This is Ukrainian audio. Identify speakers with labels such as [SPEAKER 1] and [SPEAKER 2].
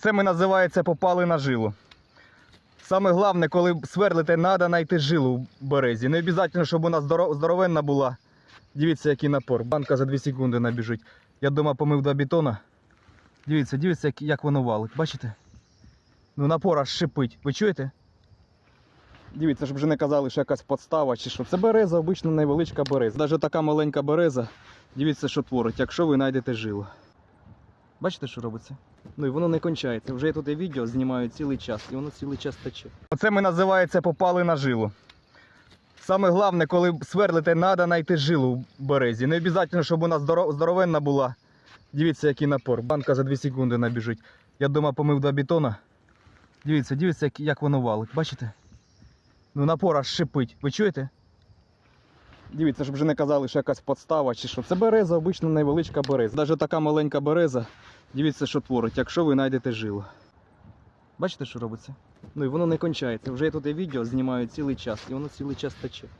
[SPEAKER 1] Оце ми називається попали на жилу. Саме головне, коли сверлите, треба знайти жилу в березі. Не обов'язково, щоб вона здоровенна була. Дивіться, який напор. Банка за 2 секунди набіжить. Я дома помив два бетона. Дивіться, дивіться, як, воно валить. Бачите? Ну напор аж шипить. Ви чуєте? Дивіться, щоб вже не казали, що якась подстава чи що. Це береза, обична невеличка береза. Навіть така маленька береза. Дивіться, що творить, якщо ви знайдете жилу. Бачите, що робиться? Ну і воно не кончається. Вже я тут відео знімаю цілий час, і воно цілий час тече. Оце ми називається попали на жилу. Саме головне, коли сверлите, треба знайти жилу в березі. Не обов'язково, щоб вона здоровенна була. Дивіться, який напор. Банка за 2 секунди набіжить. Я дома помив два бетона. Дивіться, дивіться, як, воно валить. Бачите? Ну напор аж шипить. Ви чуєте? Дивіться, щоб вже не казали, що якась подстава чи що. Це береза, обична невеличка береза. Навіть така маленька береза. Дивіться, що творить, якщо ви знайдете жило. Бачите, що робиться? Ну і воно не кончається. Вже я тут і відео знімаю цілий час, і воно цілий час тече.